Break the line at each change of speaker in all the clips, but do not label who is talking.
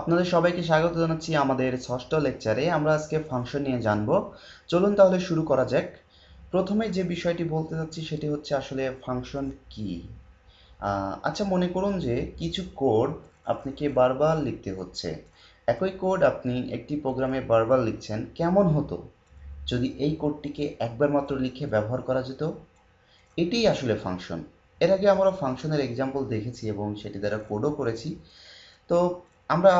আপনাদের সবাইকে স্বাগত জানাচ্ছি আমাদের ষষ্ঠ লেকচারে আমরা আজকে ফাংশন নিয়ে জানব। চলুন তাহলে শুরু করা যাক। প্রথমে যে বিষয়টি বলতে যাচ্ছি সেটি হচ্ছে আসলে ফাংশন কি? আচ্ছা মনে করুন যে কিছু কোড আপনাকে বারবার লিখতে হচ্ছে। একই কোড আপনি একটি প্রোগ্রামে বারবার লিখছেন, কেমন হতো? যদি এই কোডটিকে একবার মাত্র লিখে ব্যবহার করা যেত? এটিই আসলে ফাংশন এর আগে আমরা ফাংশনের এক্সাম্পল দেখেছি এবং সেটি দ্বারা কোডও করেছি। তো আমরা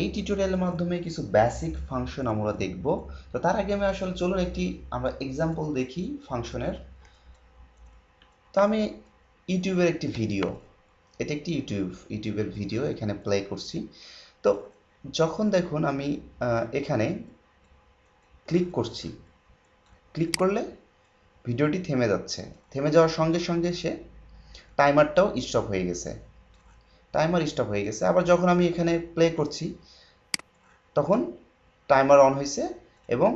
এই টিউটোরিয়ালের মাধ্যমে কিছু বেসিক ফাংশন আমরা দেখব। তো তার আগে আমি আসলে চলুন একটি আমরা এক্সাম্পল দেখি ফাংশনের তো আমি ইউটিউবের একটি ভিডিও এটা একটি ইউটিউব ইউটিউবের ভিডিও এখানে প্লে করছি। তো যখন দেখুন আমি এখানে ক্লিক করছি ক্লিক করলে ভিডিওটি থেমে যাচ্ছে। থেমে যাওয়ার সঙ্গে সঙ্গে সে টাইমারটাও স্টপ হয়ে গেছে। টাইমার স্টপ হয়ে গেছে। আবার যখন আমি এখানে প্লে করছি, তখন টাইমার অন হয়েছে এবং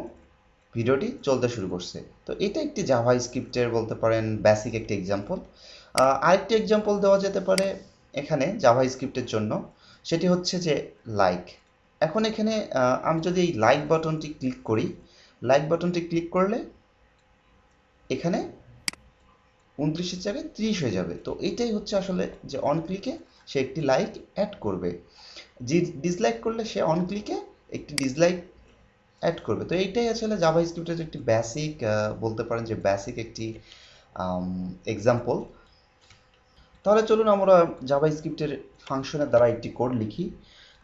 ভিডিওটি চলতে শুরু করছে। তো এটা একটি জাভা স্ক্রিপ্টের বলতে পারেন বেসিক একটি এক্সাম্পল আরেকটি এক্সাম্পল দেওয়া যেতে পারে এখানে জাভা স্ক্রিপ্টের জন্য। সেটি হচ্ছে যে লাইক এখন এখানে আমি যদি এই লাইক বাটনটি ক্লিক করি লাইক বাটনটি ক্লিক করলে এখানে উনত্রিশের জায়গায় ত্রিশ হয়ে যাবে। তো এটাই হচ্ছে আসলে যে অন ক্লিকে সে একটি লাইক অ্যাড করবে। যে ডিসলাইক করলে সে অন ক্লিকে একটি ডিসলাইক অ্যাড করবে। তো এইটাই আসলে জাভা স্ক্রিপ্টের একটি বেসিক বলতে পারেন যে বেসিক একটি এক্সাম্পল তাহলে চলুন আমরা জাভা স্ক্রিপ্টের ফাংশনের দ্বারা একটি কোড লিখি।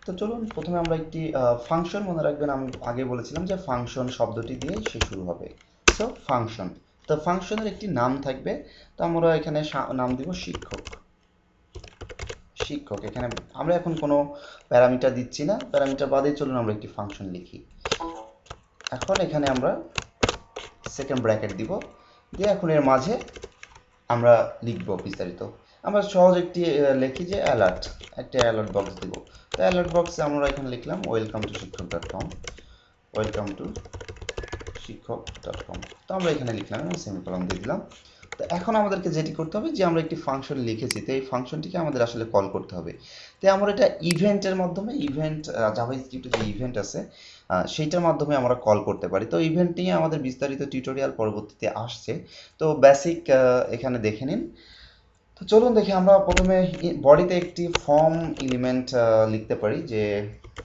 তো চলুন প্রথমে আমরা একটি ফাংশন মনে রাখবেন। আমি আগে বলেছিলাম যে ফাংশন শব্দটি দিয়ে সে শুরু হবে। সো ফাংশন তো ফাংশনের একটি নাম থাকবে, তো আমরা এখানে নাম দিব শিক্ষক। শিক্ষক, এখানে আমরা এখন কোনো প্যারামিটার দিচ্ছি না। প্যারামিটার বাদে চলুন আমরা একটি ফাংশন লিখি। এখন এখানে আমরা সেকেন্ড ব্র্যাকেট দিব। দিয়ে এখন এর মাঝে আমরা লিখব বিস্তারিত। আমরা সহজ একটি লিখি যে অ্যালার্ট একটা অ্যালার্ট বক্স দিব। তো অ্যালার্ট বক্সে আমরা এখানে লিখলাম welcome to Shikkhok dot com welcome to Shikkhok তো আমরা এখানে লিখলাম এবং সেমিকলন দিয়ে দিলাম। তো এখন আমাদেরকে যেটি করতে হবে যে, আমরা একটি ফাংশন লিখেছি, তো এই ফাংশনটিকে আমাদের আসলে কল করতে হবে। তো আমরা এটা ইভেন্টের মাধ্যমে ইভেন্ট জাভা স্ক্রিপ্টে যে ইভেন্ট আছে সেইটার মাধ্যমে আমরা কল করতে পারি। তো ইভেন্ট নিয়ে আমাদের বিস্তারিত টিউটোরিয়াল পরবর্তীতে আসছে। তো বেসিক এখানে দেখে নিন। তো চলুন দেখি, আমরা প্রথমে বডিতে একটি ফর্ম এলিমেন্ট লিখতে পারি যে,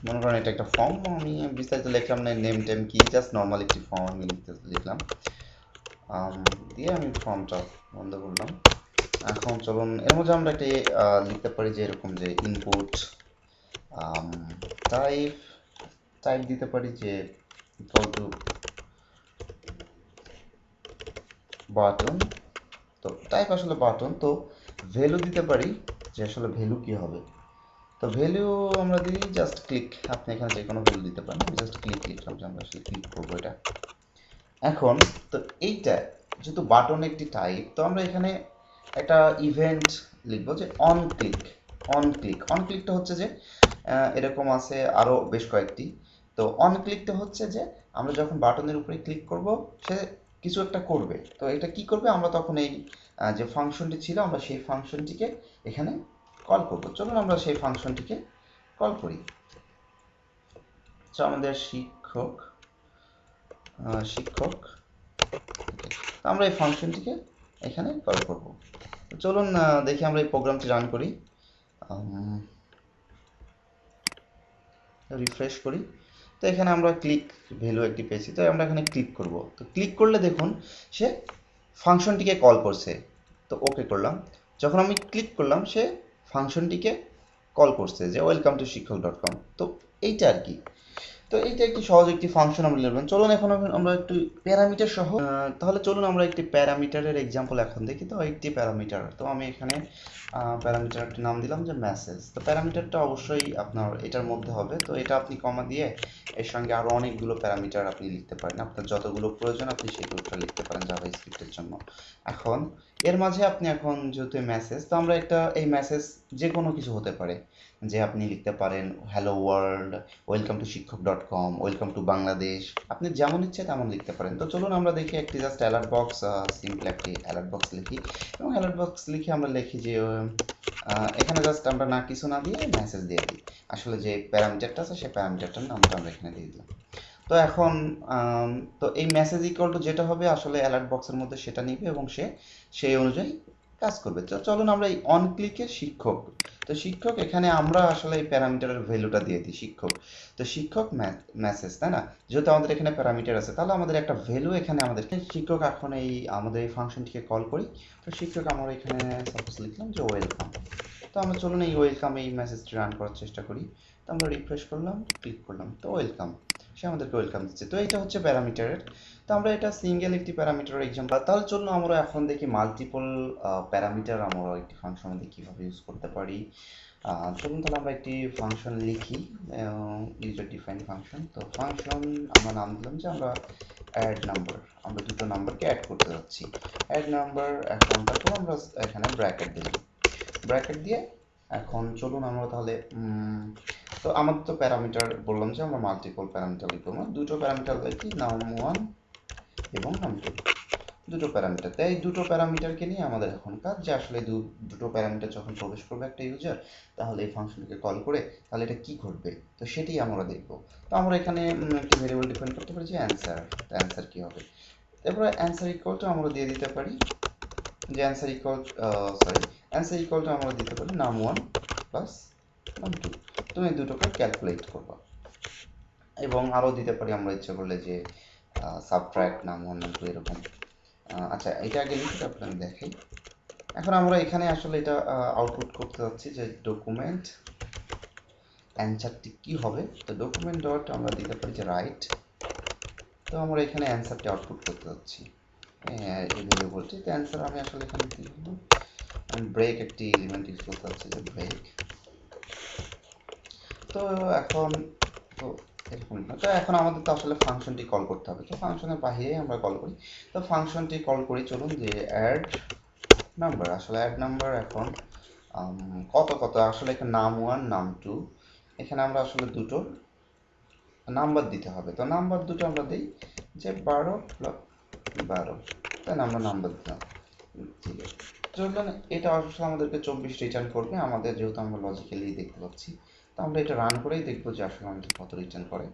মনে করেন এটা একটা ফর্ম আমি বিস্তারিত লিখলাম না নেম টেম কি জাস্ট নর্মাল একটি ফর্ম আমি লিখতে, লিখলাম। দিয়ে আমি ফর্মটা বন্ধ করলাম। এখন চলুন, এর মধ্যে আমরা একটা লিখতে পারি যে এরকম যে ইনপুট টাইপ টাইপ দিতে পারি যে ইকুয়াল বাটন তো টাইপ আসলে বাটন তো ভ্যালু দিতে পারি যে আসলে ভ্যালু কি হবে। তো ভ্যালু আমরা দিই জাস্ট ক্লিক আপনি এখানে যে কোনো ভ্যালু দিতে পারেন জাস্ট ক্লিক লিখলাম যে আমরা আসলে ক্লিক করব এটা। এখন তো এইটা যেহেতু বাটন একটি টাইপ তো আমরা এখানে একটা ইভেন্ট লিখব যে on click on click on ক্লিকটা হচ্ছে যে এরকম আছে আরও বেশ কয়েকটি। তো অন ক্লিকটা হচ্ছে যে, আমরা যখন বাটনের উপরে ক্লিক করব, সে কিছু একটা করবে। তো এটা কি করবে? আমরা তখন এই যে ফাংশনটি ছিল, আমরা সেই ফাংশনটিকে এখানে কল করব। চলুন আমরা সেই ফাংশনটিকে কল করি। তো আমাদের শিক্ষক শিক্ষক আমরা এই ফাংশনটিকে এখানে কল করব। চলুন দেখি আমরা এই প্রোগ্রামটি রান করি। রিফ্রেশ করি। তো এখানে আমরা ক্লিক ভ্যালু একটি পেয়েছি, তো আমরা এখানে ক্লিক করব। তো ক্লিক করলে দেখুন, সে ফাংশনটিকে কল করছে। তো ওকে করলাম। যখন আমি ক্লিক করলাম, সে ফাংশনটিকে কল করছে যে welcome to Shikkhok dot com তো এইটা আর কি। তো এইটা একটি সহজ একটি ফাংশন আমরা লিখলাম চলুন এখন আমরা একটু প্যারামিটার সহ তাহলে চলুন আমরা একটি প্যারামিটারের এক্সাম্পল এখন দেখি। তো একটি প্যারামিটার তো আমি এখানে প্যারামিটারটির নাম দিলাম যে মেসেজ তো প্যারামিটারটা অবশ্যই আপনার এটার মধ্যে হবে। তো এটা আপনি কমা দিয়ে এর সঙ্গে আরও অনেকগুলো প্যারামিটার আপনি লিখতে পারেন। আপনার যতগুলো প্রয়োজন আপনি সেগুলোটা লিখতে পারেন জাভা স্ক্রিপ্টের জন্য। এখন, এর মাঝে আপনি এখন যেহেতু মেসেজ তো আমরা একটা এই মেসেজ যে কোনো কিছু হতে পারে। যে আপনি লিখতে পারেন hello world welcome to Shikkhok dot com welcome to Bangladesh আপনি যেমন ইচ্ছে তেমন লিখতে পারেন। তো চলুন আমরা দেখি একটি জাস্ট অ্যালার্ট বক্স সিম্পল একটি অ্যালার্ট বক্স লিখি। এবং অ্যালার্ট বক্স লিখে আমরা লিখি যে এখানে জাস্ট আমরা না, কিছু না দিয়ে মেসেজ দিয়ে দিই। আসলে যে প্যারামিটারটা আছে, সেই প্যারামিটারটার নামটা আমরা এখানে দিয়ে দিলাম। তো এখন তো এই মেসেজ ইকুয়াল টু যেটা হবে, আসলে অ্যালার্ট বক্সের মধ্যে সেটা নিবে এবং সে, সেই অনুযায়ী কাজ করবে। তো চলুন আমরা এই অন ক্লিকে শিক্ষক তো শিক্ষক, এখানে আমরা আসলে এই প্যারামিটারের ভ্যালুটা দিয়ে দিই, শিক্ষক। তো শিক্ষক মেসেজ তাই না? যেহেতু আমাদের এখানে প্যারামিটার আছে, তাহলে আমাদের একটা ভ্যালু এখানে আমাদের শিক্ষক এখন এই, আমাদের এই ফাংশনটিকে কল করি। তো শিক্ষক, আমরা এখানে সাপোজ লিখলাম যে ওয়েলকাম তো আমরা চলুন এই ওয়েলকাম এই মেসেজটি রান করার চেষ্টা করি। তো আমরা রিফ্রেশ করলাম ক্লিক করলাম, তো ওয়েলকাম সে আমাদেরকে ওয়েলকাম দিচ্ছে। তো এটা হচ্ছে প্যারামিটারের তো আমরা এটা সিঙ্গেল একটি প্যারামিটার এক্সাম্পল তার জন্য আমরা এখন দেখি মাল্টিপল প্যারামিটার আমরা একটি ফাংশন মধ্যে কীভাবে ইউজ করতে পারি। চলুন তাহলে আমরা একটি ফাংশন লিখি। ইউজার ডিফাইন ফাংশন তো ফাংশন আমরা নাম দিলাম যে আমরা অ্যাড নাম্বার আমরা দুটো নাম্বারকে অ্যাড করতে যাচ্ছি। অ্যাড নাম্বার তারপর আমরা এখানে ব্র্যাকেট দিলাম। ব্র্যাকেট দিয়ে এখন চলুন আমরা তাহলে তো আমাদের তো প্যারামিটার বললাম যে আমরা মাল্টিপল প্যারামিটার লিখব না দুটো প্যারামিটার লিখি নাম ওয়ান এবং নাম টু দুটো প্যারামিটার তাই দুটো প্যারামিটারকে নিয়ে আমাদের এখন কাজ যে আসলে দু- দুটো প্যারামিটার যখন প্রবেশ করবে একটা ইউজার তাহলে এই ফাংশনকে কল করে তাহলে এটা কি ঘটবে? তো সেটি আমরা দেখব। তো আমরা এখানে একটি ভেরিয়েবল ডিফাইন করতে পারি যে অ্যান্সার অ্যান্সার কি হবে? এরপরে অ্যান্সার ইকুয়াল টু আমরা দিয়ে দিতে পারি যে answer equal sorry answer equal to আমরা দিতে পারি নাম ওয়ান প্লাস নাম টু তুমি দুটোকে ক্যালকুলেট করবা। এবং আরও দিতে পারি, আমরা ইচ্ছে করলে যে সাবট্র্যাক্ট নাম টু এরকম। আচ্ছা এটা আগে লিখে আমি দেখাই। এখন আমরা এখানে আসলে এটা আউটপুট করতে যাচ্ছি যে ডকুমেন্ট অ্যান্সারটি কি হবে। তো ডকুমেন্ট ডট আমরা দিতে পারি যে রাইট তো আমরা এখানে অ্যান্সারটি আউটপুট করতে যাচ্ছি। এই ভেরিয়েবলটি তো অ্যান্সার আমি আসলে এখানে কি ব্রেক একটি এলিমেন্ট ইউজ করতে যাচ্ছি যে ব্রেক তো এখন তো এরকম। তো এখন আমাদের তো আসলে ফাংশনটি কল করতে হবে। তো ফাংশনের বাহিরেই আমরা কল করি। তো ফাংশনটি কল করি, চলুন যে অ্যাড নাম্বার আসলে অ্যাড নাম্বার এখন কত কত? আসলে এখানে নাম ওয়ান নাম টু এখানে আমরা আসলে দুটো নাম্বার দিতে হবে। তো নাম্বার দুটো আমরা দিই যে বারো বারো। তাই না? আমরা নাম্বার দিলাম। ঠিক আছে। চলুন, এটা আসলে আমাদেরকে চব্বিশ রিটার্ন করবে। আমাদের যেহেতু আমরা লজিক্যালি দেখতে পাচ্ছি। তো আমরা এটা রান করেই দেখব যে আসলে আমাদের কত রিটার্ন করে।